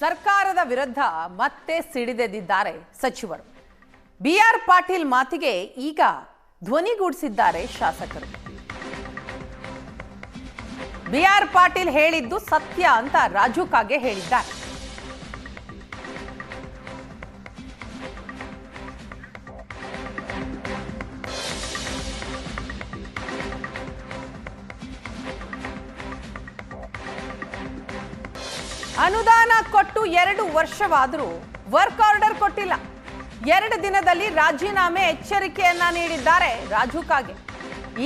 ಸರ್ಕಾರದ ವಿರುದ್ಧ ಮತ್ತೆ ಸಿಡಿದೆದ್ದಿದ್ದಾರೆ ಸಚಿವರು. ಬಿ ಆರ್ ಪಾಟೀಲ್ ಮಾತಿಗೆ ಈಗ ಧ್ವನಿಗೂಡಿಸಿದ್ದಾರೆ ಶಾಸಕರು. ಬಿ ಆರ್ ಪಾಟೀಲ್ ಹೇಳಿದ್ದು ಸತ್ಯ ಅಂತ ರಾಜು ಕಾಗೆ ಹೇಳಿದ್ದಾರೆ. ಅನುದಾನ ಕೊಟ್ಟು ಎರಡು ವರ್ಷವಾದರೂ ವರ್ಕ್ ಆರ್ಡರ್ ಕೊಟ್ಟಿಲ್ಲ. ಎರಡು ದಿನದಲ್ಲಿ ರಾಜೀನಾಮೆ ಎಚ್ಚರಿಕೆಯನ್ನ ನೀಡಿದ್ದಾರೆ ರಾಜು ಕಾಗೆ.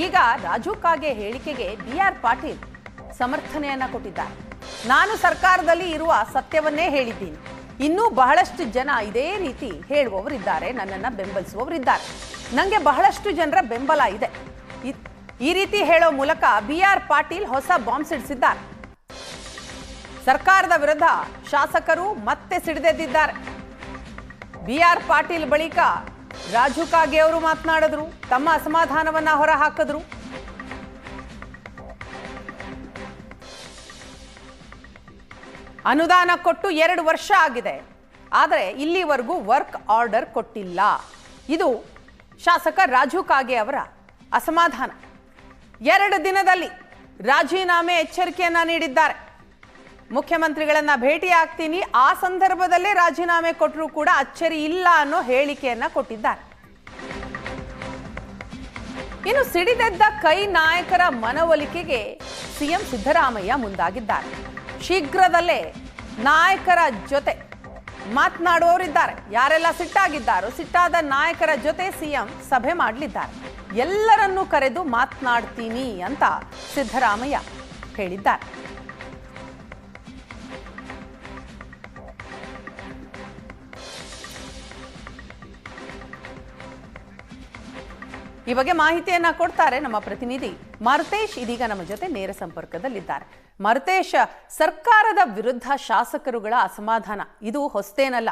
ಈಗ ರಾಜು ಕಾಗೆ ಹೇಳಿಕೆಗೆ ಬಿ ಆರ್ ಪಾಟೀಲ್ ಸಮರ್ಥನೆಯನ್ನ ಕೊಟ್ಟಿದ್ದಾರೆ. ನಾನು ಸರ್ಕಾರದಲ್ಲಿ ಇರುವ ಸತ್ಯವನ್ನೇ ಹೇಳಿದ್ದೀನಿ. ಇನ್ನೂ ಬಹಳಷ್ಟು ಜನ ಇದೇ ರೀತಿ ಹೇಳುವವರಿದ್ದಾರೆ, ನನ್ನನ್ನು ಬೆಂಬಲಿಸುವವರಿದ್ದಾರೆ. ನನಗೆ ಬಹಳಷ್ಟು ಜನರ ಬೆಂಬಲ ಇದೆ. ಈ ರೀತಿ ಹೇಳೋ ಮೂಲಕ ಬಿ ಆರ್ ಪಾಟೀಲ್ ಹೊಸ ಬಾಂಬ್ ಸಿಡಿಸಿದ್ದಾರೆ ಸರ್ಕಾರದ ವಿರುದ್ಧ ಶಾಸಕರು ಮತ್ತೆ ಸಿಡಿದೆದ್ದಿದ್ದಾರೆ. ಬಿ ಆರ್ ಪಾಟೀಲ್ ಬಳಿಕ ರಾಜು ಕಾಗೆ ಅವರು ಮಾತನಾಡಿದ್ರು, ತಮ್ಮ ಅಸಮಾಧಾನವನ್ನ ಹೊರ ಹಾಕಿದ್ರು ಅನುದಾನ ಕೊಟ್ಟು ಎರಡು ವರ್ಷ ಆಗಿದೆ, ಆದರೆ ಇಲ್ಲಿವರೆಗೂ ವರ್ಕ್ ಆರ್ಡರ್ ಕೊಟ್ಟಿಲ್ಲ. ಇದು ಶಾಸಕ ರಾಜು ಕಾಗೆ ಅವರ ಅಸಮಾಧಾನ. ಎರಡು ದಿನದಲ್ಲಿ ರಾಜೀನಾಮೆ ಎಚ್ಚರಿಕೆಯನ್ನ ನೀಡಿದ್ದಾರೆ. ಮುಖ್ಯಮಂತ್ರಿಗಳನ್ನ ಭೇಟಿ ಆಗ್ತೀನಿ ಆ ಸಂದರ್ಭದಲ್ಲೇ ರಾಜೀನಾಮೆ ಕೊಟ್ಟರು ಕೂಡ ಅಚ್ಚರಿ ಇಲ್ಲ ಅನ್ನೋ ಹೇಳಿಕೆಯನ್ನ ಕೊಟ್ಟಿದ್ದಾರೆ. ಇನ್ನು ಸಿಡಿದೆದ್ದ ಕೈ ನಾಯಕರ ಮನವೊಲಿಕೆಗೆ ಸಿಎಂ ಸಿದ್ದರಾಮಯ್ಯ ಮುಂದಾಗಿದ್ದಾರೆ. ಶೀಘ್ರದಲ್ಲೇ ನಾಯಕರ ಜೊತೆ ಮಾತನಾಡುವವರಿದ್ದಾರೆ. ಯಾರೆಲ್ಲ ಸಿಟ್ಟಾಗಿದ್ದಾರೋ, ಸಿಟ್ಟಾದ ನಾಯಕರ ಜೊತೆ ಸಿಎಂ ಸಭೆ ಮಾಡಲಿದ್ದಾರೆ. ಎಲ್ಲರನ್ನೂ ಕರೆದು ಮಾತನಾಡ್ತೀನಿ ಅಂತ ಸಿದ್ದರಾಮಯ್ಯ ಹೇಳಿದ್ದಾರೆ. ಈ ಬಗ್ಗೆ ಮಾಹಿತಿಯನ್ನ ಕೊಡ್ತಾರೆ ನಮ್ಮ ಪ್ರತಿನಿಧಿ ಮರುತೇಶ್ ಇದೀಗ ನಮ್ಮ ಜೊತೆ ನೇರ ಸಂಪರ್ಕದಲ್ಲಿದ್ದಾರೆ. ಮರುತೇಶ್, ಸರ್ಕಾರದ ವಿರುದ್ಧ ಶಾಸಕರುಗಳ ಅಸಮಾಧಾನ. ಇದು ಹೊಸ್ತೇನಲ್ಲ.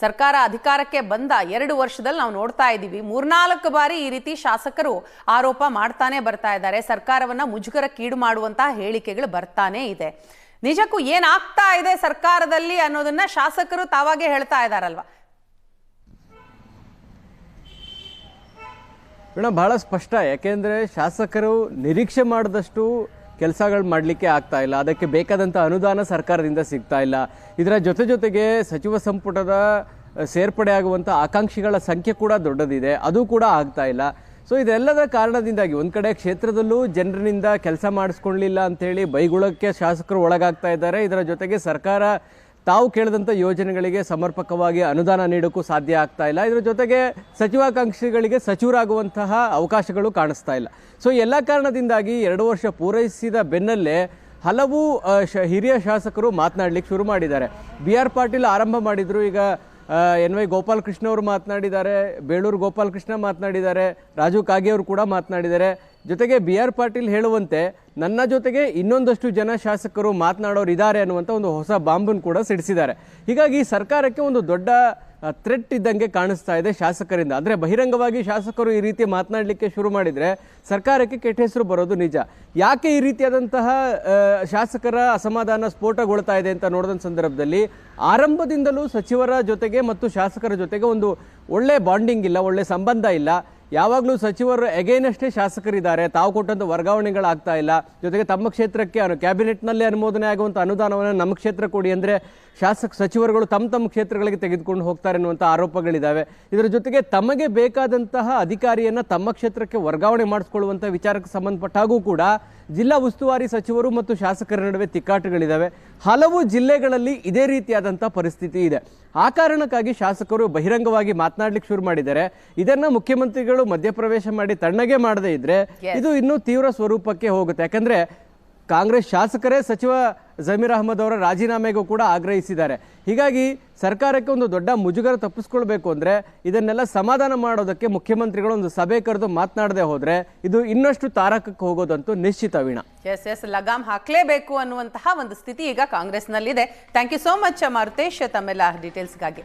ಸರ್ಕಾರ ಅಧಿಕಾರಕ್ಕೆ ಬಂದ ಎರಡು ವರ್ಷದಲ್ಲಿ ನಾವು ನೋಡ್ತಾ ಇದ್ದೀವಿ. ಮೂರ್ನಾಲ್ಕು ಬಾರಿ ಈ ರೀತಿ ಶಾಸಕರು ಆರೋಪ ಮಾಡ್ತಾನೆ ಬರ್ತಾ ಇದ್ದಾರೆ. ಸರ್ಕಾರವನ್ನ ಮುಜುಗರಕ್ಕೀಡು ಮಾಡುವಂತಹ ಹೇಳಿಕೆಗಳು ಬರ್ತಾನೆ ಇದೆ. ನಿಜಕ್ಕೂ ಏನಾಗ್ತಾ ಇದೆ ಸರ್ಕಾರದಲ್ಲಿ ಅನ್ನೋದನ್ನ ಶಾಸಕರು ತಾವಾಗೆ ಹೇಳ್ತಾ ಇದಾರಲ್ವಾ ಮೇಡ, ಬಹಳ ಸ್ಪಷ್ಟ. ಯಾಕೆಂದರೆ ಶಾಸಕರು ನಿರೀಕ್ಷೆ ಮಾಡಿದಷ್ಟು ಕೆಲಸಗಳು ಮಾಡಲಿಕ್ಕೆ ಆಗ್ತಾ ಇಲ್ಲ. ಅದಕ್ಕೆ ಬೇಕಾದಂಥ ಅನುದಾನ ಸರ್ಕಾರದಿಂದ ಸಿಗ್ತಾ ಇಲ್ಲ. ಇದರ ಜೊತೆ ಜೊತೆಗೆ ಸಚಿವ ಸಂಪುಟದ ಸೇರ್ಪಡೆ ಆಗುವಂಥ ಆಕಾಂಕ್ಷಿಗಳ ಸಂಖ್ಯೆ ಕೂಡ ದೊಡ್ಡದಿದೆ. ಅದು ಕೂಡ ಆಗ್ತಾ ಇಲ್ಲ. ಸೊ ಇದೆಲ್ಲದ ಕಾರಣದಿಂದಾಗಿ ಒಂದು ಕಡೆ ಕ್ಷೇತ್ರದಲ್ಲೂ ಜನರಿಂದ ಕೆಲಸ ಮಾಡಿಸ್ಕೊಳ್ಳಿಲ್ಲ ಅಂಥೇಳಿ ಬೈಗುಳಕ್ಕೆ ಶಾಸಕರು ಒಳಗಾಗ್ತಾ ಇದ್ದಾರೆ. ಇದರ ಜೊತೆಗೆ ಸರ್ಕಾರ ತಾವು ಕೇಳಿದಂಥ ಯೋಜನೆಗಳಿಗೆ ಸಮರ್ಪಕವಾಗಿ ಅನುದಾನ ನೀಡೋಕ್ಕೂ ಸಾಧ್ಯ ಆಗ್ತಾ ಇಲ್ಲ. ಇದರ ಜೊತೆಗೆ ಸಚಿವಾಕಾಂಕ್ಷಿಗಳಿಗೆ ಸಚಿವರಾಗುವಂತಹ ಅವಕಾಶಗಳು ಕಾಣಿಸ್ತಾ ಇಲ್ಲ. ಸೊ ಎಲ್ಲ ಕಾರಣದಿಂದಾಗಿ ಎರಡು ವರ್ಷ ಪೂರೈಸಿದ ಬೆನ್ನಲ್ಲೇ ಹಲವು ಶ- ಹಿರಿಯ ಶಾಸಕರು ಮಾತನಾಡಲಿಕ್ಕೆ ಶುರು ಮಾಡಿದ್ದಾರೆ. ಬಿ ಆರ್ ಪಾಟೀಲ್ ಆರಂಭ ಮಾಡಿದರು. ಈಗ ಎನ್ ವೈ ಗೋಪಾಲಕೃಷ್ಣ ಅವರು ಮಾತನಾಡಿದ್ದಾರೆ, ಬೇಳೂರು ಗೋಪಾಲಕೃಷ್ಣ ಮಾತನಾಡಿದ್ದಾರೆ, ರಾಜು ಕಾಗೆ ಅವರು ಕೂಡ ಮಾತನಾಡಿದ್ದಾರೆ. ಜೊತೆಗೆ ಬಿ ಆರ್ ಪಾಟೀಲ್ ಹೇಳುವಂತೆ, ನನ್ನ ಜೊತೆಗೆ ಇನ್ನೊಂದಷ್ಟು ಜನ ಶಾಸಕರು ಮಾತನಾಡೋರು ಇದ್ದಾರೆ ಅನ್ನುವಂಥ ಒಂದು ಹೊಸ ಬಾಂಬನ್ನು ಕೂಡ ಸಿಡಿಸಿದ್ದಾರೆ. ಹೀಗಾಗಿ ಸರ್ಕಾರಕ್ಕೆ ಒಂದು ದೊಡ್ಡ ಥ್ರೆಟ್ ಇದ್ದಂಗೆ ಕಾಣಿಸ್ತಾ ಇದೆ ಶಾಸಕರಿಂದ. ಅಂದರೆ ಬಹಿರಂಗವಾಗಿ ಶಾಸಕರು ಈ ರೀತಿ ಮಾತನಾಡಲಿಕ್ಕೆ ಶುರು ಮಾಡಿದರೆ ಸರ್ಕಾರಕ್ಕೆ ಕೆಟ್ಟ ಹೆಸರು ಬರೋದು ನಿಜ. ಯಾಕೆ ಈ ರೀತಿಯಾದಂತಹ ಶಾಸಕರ ಅಸಮಾಧಾನ ಸ್ಫೋಟಗೊಳ್ತಾ ಇದೆ ಅಂತ ನೋಡಿದಂಥ ಸಂದರ್ಭದಲ್ಲಿ ಆರಂಭದಿಂದಲೂ ಸಚಿವರ ಜೊತೆಗೆ ಮತ್ತು ಶಾಸಕರ ಜೊತೆಗೆ ಒಂದು ಒಳ್ಳೆ ಬಾಂಡಿಂಗ್ ಇಲ್ಲ, ಒಳ್ಳೆ ಸಂಬಂಧ ಇಲ್ಲ. ಯಾವಾಗಲೂ ಸಚಿವರು ಎಗೇನಷ್ಟೇ ಶಾಸಕರಿದ್ದಾರೆ. ತಾವು ಕೊಟ್ಟಂಥ ವರ್ಗಾವಣೆಗಳಾಗ್ತಾ ಇಲ್ಲ. ಜೊತೆಗೆ ತಮ್ಮ ಕ್ಷೇತ್ರಕ್ಕೆ ಕ್ಯಾಬಿನೆಟ್ನಲ್ಲಿ ಅನುಮೋದನೆ ಆಗುವಂಥ ಅನುದಾನವನ್ನು ನಮ್ಮ ಕ್ಷೇತ್ರ ಕೊಡಿ ಅಂದರೆ ಶಾಸಕ ಸಚಿವರುಗಳು ತಮ್ಮ ತಮ್ಮ ಕ್ಷೇತ್ರಗಳಿಗೆ ತೆಗೆದುಕೊಂಡು ಹೋಗ್ತಾರೆ ಅನ್ನುವಂಥ ಆರೋಪಗಳಿದ್ದಾವೆ ಇದರ ಜೊತೆಗೆ ತಮಗೆ ಬೇಕಾದಂತಹ ಅಧಿಕಾರಿಯನ್ನು ತಮ್ಮ ಕ್ಷೇತ್ರಕ್ಕೆ ವರ್ಗಾವಣೆ ಮಾಡಿಸ್ಕೊಳ್ಳುವಂಥ ವಿಚಾರಕ್ಕೆ ಸಂಬಂಧಪಟ್ಟಾಗೂ ಕೂಡ ಜಿಲ್ಲಾ ಉಸ್ತುವಾರಿ ಸಚಿವರು ಮತ್ತು ಶಾಸಕರ ನಡುವೆ ತಿಕ್ಕಾಟಗಳಿದ್ದಾವೆ ಹಲವು ಜಿಲ್ಲೆಗಳಲ್ಲಿ ಇದೇ ರೀತಿಯಾದಂಥ ಪರಿಸ್ಥಿತಿ ಇದೆ. ಆ ಕಾರಣಕ್ಕಾಗಿ ಶಾಸಕರು ಬಹಿರಂಗವಾಗಿ ಮಾತನಾಡಲಿಕ್ಕೆ ಶುರು ಮಾಡಿದ್ದಾರೆ. ಇದನ್ನು ಮುಖ್ಯಮಂತ್ರಿಗಳು ಮಧ್ಯಪ್ರವೇಶ ಮಾಡಿ ತಣ್ಣಗೆ ಮಾಡದೇ ಇದ್ರೆ ಇದು ಇನ್ನೂ ತೀವ್ರ ಸ್ವರೂಪಕ್ಕೆ ಹೋಗುತ್ತೆ. ಯಾಕಂದ್ರೆ ಕಾಂಗ್ರೆಸ್ ಶಾಸಕರೇ ಸಚಿವ ಜಮೀರ್ ಅಹಮದ್ ಅವರ ರಾಜೀನಾಮೆಗೂ ಕೂಡ ಆಗ್ರಹಿಸಿದ್ದಾರೆ. ಹೀಗಾಗಿ ಸರ್ಕಾರಕ್ಕೆ ಒಂದು ದೊಡ್ಡ ಮುಜುಗರ ತಪ್ಪಿಸ್ಕೊಳ್ಬೇಕು ಅಂದ್ರೆ ಇದನ್ನೆಲ್ಲ ಸಮಾಧಾನ ಮಾಡೋದಕ್ಕೆ ಮುಖ್ಯಮಂತ್ರಿಗಳು ಒಂದು ಸಭೆ ಕರೆದು ಮಾತನಾಡದೆ ಹೋದ್ರೆ ಇದು ಇನ್ನಷ್ಟು ತಾರಕಕ್ಕೆ ಹೋಗೋದಂತೂ ನಿಶ್ಚಿತ ವೀಣ. ಎಸ್ ಎಸ್ ಲಗಾಮ್ ಹಾಕ್ಲೇಬೇಕು ಅನ್ನುವಂತಹ ಒಂದು ಸ್ಥಿತಿ ಈಗ ಕಾಂಗ್ರೆಸ್ನಲ್ಲಿದೆ. Thank you so much Marutesh ತಮ್ಮೆಲ್ಲ ಡೀಟೇಲ್ಸ್ಗಾಗಿ